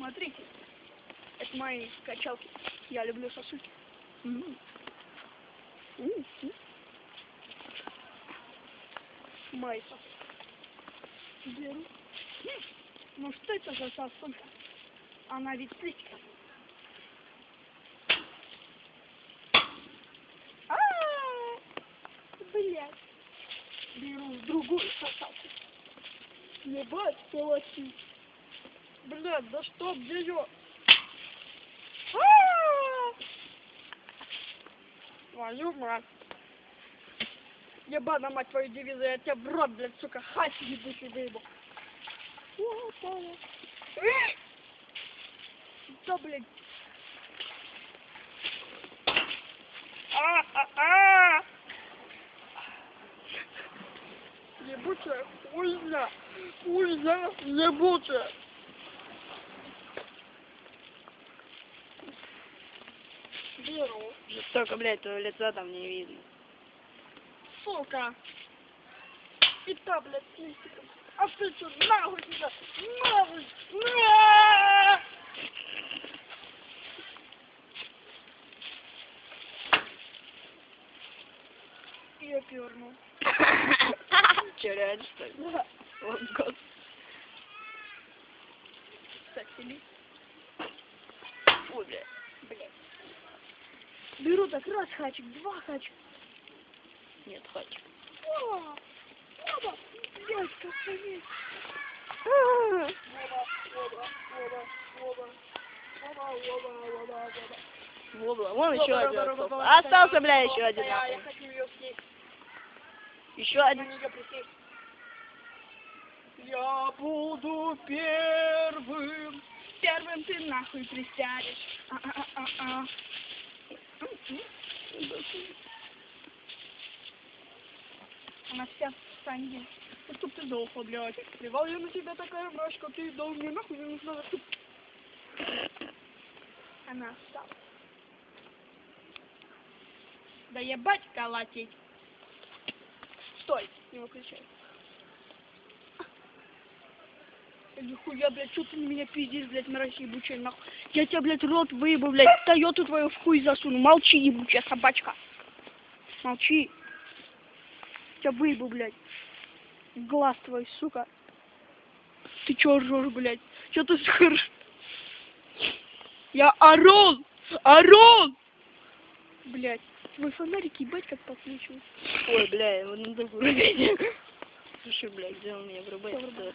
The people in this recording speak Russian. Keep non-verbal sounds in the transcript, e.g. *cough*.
Смотрите. Это мои качалки. Я люблю сосульки. М. М, м. Мои сосульки. Беру. М. Ну что это за сосулька? Она ведь слизкая. А, Блять. Беру другую сосалку. Ебать, полоси. Блядь, да что ее? Твою мать. Ебана мать твою девиза, я тебя в рот, блядь, сука, хать ебучий выебу. Да, блядь. А, а, а! Ебучая хуйня, хуйня ебучая. Беру. Жестоко, блядь, твоего лица там не видно. Сука. И та, блядь, с листиком. А ты что, нахуй тебя? Нахуй! На! Я пернул. *coughs* Че, реально, что ли? Да. О, год. Кстати, ли- Фу, блядь. блядь. Беру так раз хачик, два хачик. Нет, хватит. О! Оба! Блядь, как поесть. Вобла, вон еще один остался. Бля, еще один. Я хочу ее съесть. Еще один. Я буду первым. Первым ты нахуй присядешь. А-а-а-а. Она вся в санге. Ну, чтоб ты долго, блядь. Плевал я на тебя такая мрачка, ты дал мне нахуй, не нужно, чтоб... Она встала. Да ебать колотить. Стой, не выключай. Да Нихуя, блядь, что ты на меня пиздишь, блядь, мразь ебучая, нахуй. Я тебя, блядь, рот выебу, блядь, Тойоту твою в хуй засуну. Молчи, ебучая собачка. Молчи. Тебя выебу, блядь. Глаз твой, сука. Ты чё ржешь, блядь? Чё ты схрш? Я орол! Орол! Блядь, твой фонарик, ебать, как подсвечивает. Ой, бля, его надо вырубить. *laughs* Слушай, блядь, где он меня врубает?